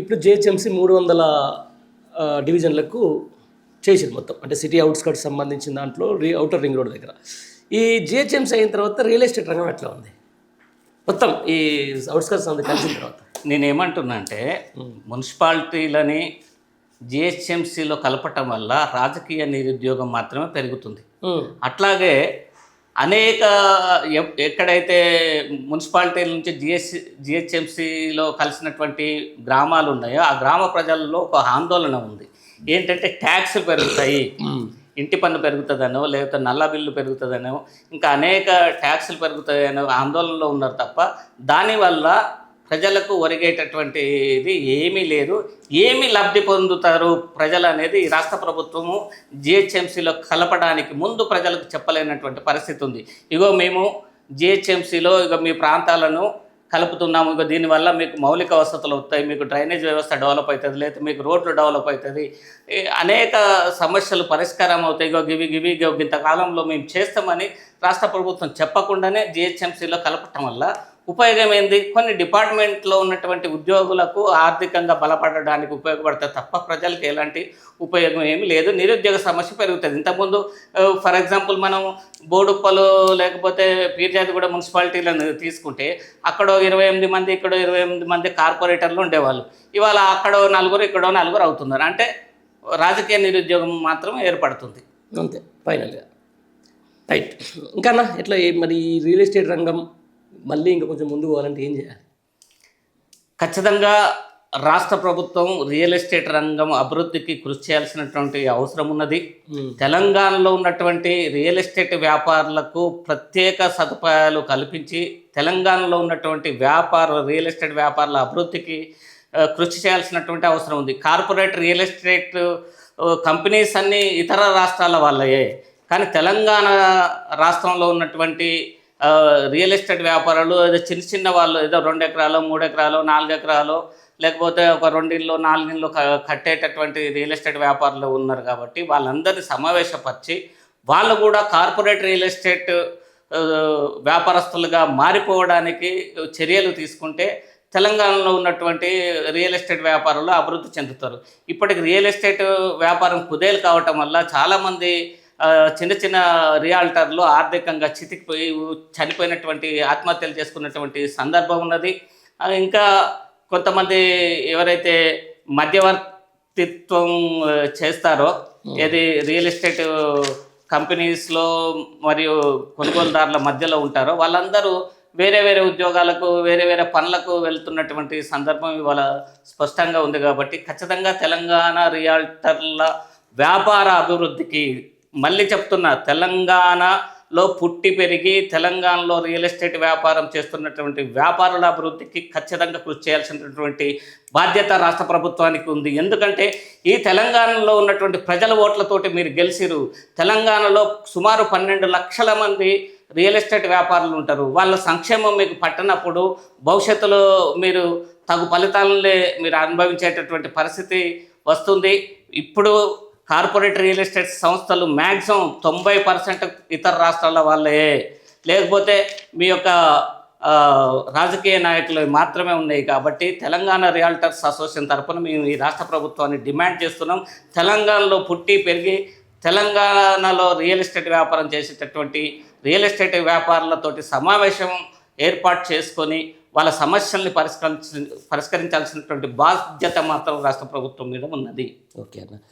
ఇప్పుడు జిహెచ్ఎంసీ మూడు వందల డివిజన్లకు చేసింది మొత్తం. అంటే సిటీ అవుట్స్కట్స్ సంబంధించిన దాంట్లో రీ అవుటర్ రింగ్ రోడ్ దగ్గర. ఈ జిహెచ్ఎంసీ అయిన తర్వాత రియల్ ఎస్టేట్ రంగం ఎట్లా ఉంది? మొత్తం ఈ అవుట్స్కట్స్ అంతా కలిసిన తర్వాత. నేనేమంటున్నా అంటే మున్సిపాలిటీలని జిహెచ్ఎంసీలో కలపటం వల్ల రాజకీయ నిరుద్యోగం మాత్రమే పెరుగుతుంది. అట్లాగే అనేక ఎ- ఎక్కడైతే మున్సిపాలిటీల నుంచి జిహెచ్ జిహెచ్ఎంసీలో కలిసినటువంటి గ్రామాలు ఉన్నాయో ఆ గ్రామ ప్రజల్లో ఒక ఆందోళన ఉంది. ఏంటంటే ట్యాక్స్ పెరుగుతాయి. ఇంటి పన్ను పెరుగుతుందనో లేకపోతే నల్ల బిల్లు పెరుగుతుందనో ఇంకా అనేక ట్యాక్సులు పెరుగుతాయనో ఆందోళనలో ఉన్నారు తప్ప దానివల్ల ప్రజలకు ఒరిగేటటువంటిది ఏమీ లేదు. ఏమి లబ్ధి పొందుతారు ప్రజలు అనేది ఈ రాష్ట్ర ప్రభుత్వము జిహెచ్ఎంసీలో కలపడానికి ముందు ప్రజలకు చెప్పలేనటువంటి పరిస్థితి ఉంది. ఇగో మేము జిహెచ్ఎంసీలో ఇక మీ ప్రాంతాలను కలుపుతున్నాము. ఇక దీనివల్ల మీకు మౌలిక వసతులు వస్తాయి మీకు డ్రైనేజ్ వ్యవస్థ డెవలప్ అవుతుంది లేదా మీకు రోడ్లు డెవలప్ అవుతుంది. అనేక సమస్యలు పరిష్కారం అవుతాయి. ఇగో గివి గివి ఇంతకాలంలో మేము చేస్తామని రాష్ట్ర ప్రభుత్వం చెప్పకుండానే జిహెచ్ఎంసీలో కలపటం వల్ల ఉపయోగం ఏంది కొన్ని డిపార్ట్మెంట్లో ఉన్నటువంటి ఉద్యోగులకు ఆర్థికంగా బలపడడానికి ఉపయోగపడతాయి తప్ప ప్రజలకు ఎలాంటి ఉపయోగం ఏమి లేదు. నిరుద్యోగ సమస్య పెరుగుతుంది. ఇంతకుముందు ఫర్ ఎగ్జాంపుల్ మనం బోడుప్పలు లేకపోతే పీర్జాతిగూడ మున్సిపాలిటీలను తీసుకుంటే అక్కడో ఇరవై ఎనిమిది మంది ఇక్కడో ఇరవై ఎనిమిది మంది కార్పొరేటర్లు ఉండేవాళ్ళు. ఇవాళ అక్కడో నలుగురు ఇక్కడో నలుగురు అవుతున్నారు. అంటే రాజకీయ నిరుద్యోగం మాత్రం ఏర్పడుతుంది. అంతే ఫైనల్గా. రైట్. ఇంకా ఎట్లా మరి ఈ రియల్ ఎస్టేట్ రంగం మళ్ళీ ఇంకా కొంచెం ముందుకు పోవాలంటే ఏం చేయాలి? ఖచ్చితంగా రాష్ట్ర ప్రభుత్వం రియల్ ఎస్టేట్ రంగం అభివృద్ధికి కృషి చేయాల్సినటువంటి అవసరం ఉన్నది. తెలంగాణలో ఉన్నటువంటి రియల్ ఎస్టేట్ వ్యాపారులకు ప్రత్యేక సదుపాయాలు కల్పించి తెలంగాణలో ఉన్నటువంటి వ్యాపార రియల్ ఎస్టేట్ వ్యాపారుల అభివృద్ధికి కృషి చేయాల్సినటువంటి అవసరం ఉంది. కార్పొరేట్ రియల్ ఎస్టేట్ కంపెనీస్ అన్నీ ఇతర రాష్ట్రాల వాళ్ళయే. కానీ తెలంగాణ రాష్ట్రంలో ఉన్నటువంటి రియల్ ఎస్టేట్ వ్యాపారాలు ఏదో చిన్న చిన్న వాళ్ళు ఏదో రెండు ఎకరాలు మూడు ఎకరాలు నాలుగు ఎకరాలు లేకపోతే ఒక రెండిళ్ళు నాలుగిళ్ళు కట్టేటటువంటి రియల్ ఎస్టేట్ వ్యాపారులు ఉన్నారు కాబట్టి వాళ్ళందరినీ సమావేశపరిచి వాళ్ళు కూడా కార్పొరేట్ రియల్ ఎస్టేట్ వ్యాపారస్తులుగా మారిపోవడానికి చర్యలు తీసుకుంటే తెలంగాణలో ఉన్నటువంటి రియల్ ఎస్టేట్ వ్యాపారంలో అభివృద్ధి చెందుతారు. ఇప్పటికి రియల్ ఎస్టేట్ వ్యాపారం కుదేలు కావటం వల్ల చాలామంది చిన్న చిన్న రియాల్టర్లు ఆర్థికంగా చితికిపోయి చనిపోయినటువంటి ఆత్మహత్యలు చేసుకున్నటువంటి సందర్భం ఉన్నది. ఇంకా కొంతమంది ఎవరైతే మధ్యవర్తిత్వం చేస్తారో ఏది రియల్ ఎస్టేట్ కంపెనీస్లో మరియు కొనుగోలుదారుల మధ్యలో ఉంటారో వాళ్ళందరూ వేరే వేరే ఉద్యోగాలకు వేరే వేరే పనులకు వెళ్తున్నటువంటి సందర్భం ఇవాళ స్పష్టంగా ఉంది కాబట్టి ఖచ్చితంగా తెలంగాణ రియాల్టర్ల వ్యాపార అభివృద్ధికి మళ్ళీ చెప్తున్నా తెలంగాణలో పుట్టి పెరిగి తెలంగాణలో రియల్ ఎస్టేట్ వ్యాపారం చేస్తున్నటువంటి వ్యాపారుల అభివృద్ధికి ఖచ్చితంగా కృషి చేయాల్సినటువంటి బాధ్యత రాష్ట్ర ప్రభుత్వానికి ఉంది. ఎందుకంటే ఈ తెలంగాణలో ఉన్నటువంటి ప్రజల ఓట్లతోటి మీరు గెలిచిరు తెలంగాణలో సుమారు పన్నెండు లక్షల మంది రియల్ ఎస్టేట్ వ్యాపారులు ఉంటారు. వాళ్ళ సంక్షేమం మీకు పట్టనప్పుడు భవిష్యత్తులో మీరు తగు ఫలితాలనే మీరు అనుభవించేటటువంటి పరిస్థితి వస్తుంది. ఇప్పుడు కార్పొరేట్ రియల్ ఎస్టేట్ సంస్థలు మ్యాక్సిమం తొంభై పర్సెంట్ ఇతర రాష్ట్రాల వాళ్ళే. లేకపోతే మీ యొక్క రాజకీయ నాయకులు మాత్రమే ఉన్నాయి కాబట్టి తెలంగాణ రియాల్టర్స్ అసోసియేషన్ తరపున మేము ఈ రాష్ట్ర ప్రభుత్వాన్ని డిమాండ్ చేస్తున్నాం. తెలంగాణలో పుట్టి పెరిగి తెలంగాణలో రియల్ ఎస్టేట్ వ్యాపారం చేసేటటువంటి రియల్ ఎస్టేట్ వ్యాపారులతోటి సమావేశం ఏర్పాటు చేసుకొని వాళ్ళ సమస్యల్ని పరిష్కరించ పరిష్కరించాల్సినటువంటి బాధ్యత మాత్రం రాష్ట్ర ప్రభుత్వం మీద ఉన్నది. ఓకే అన్న.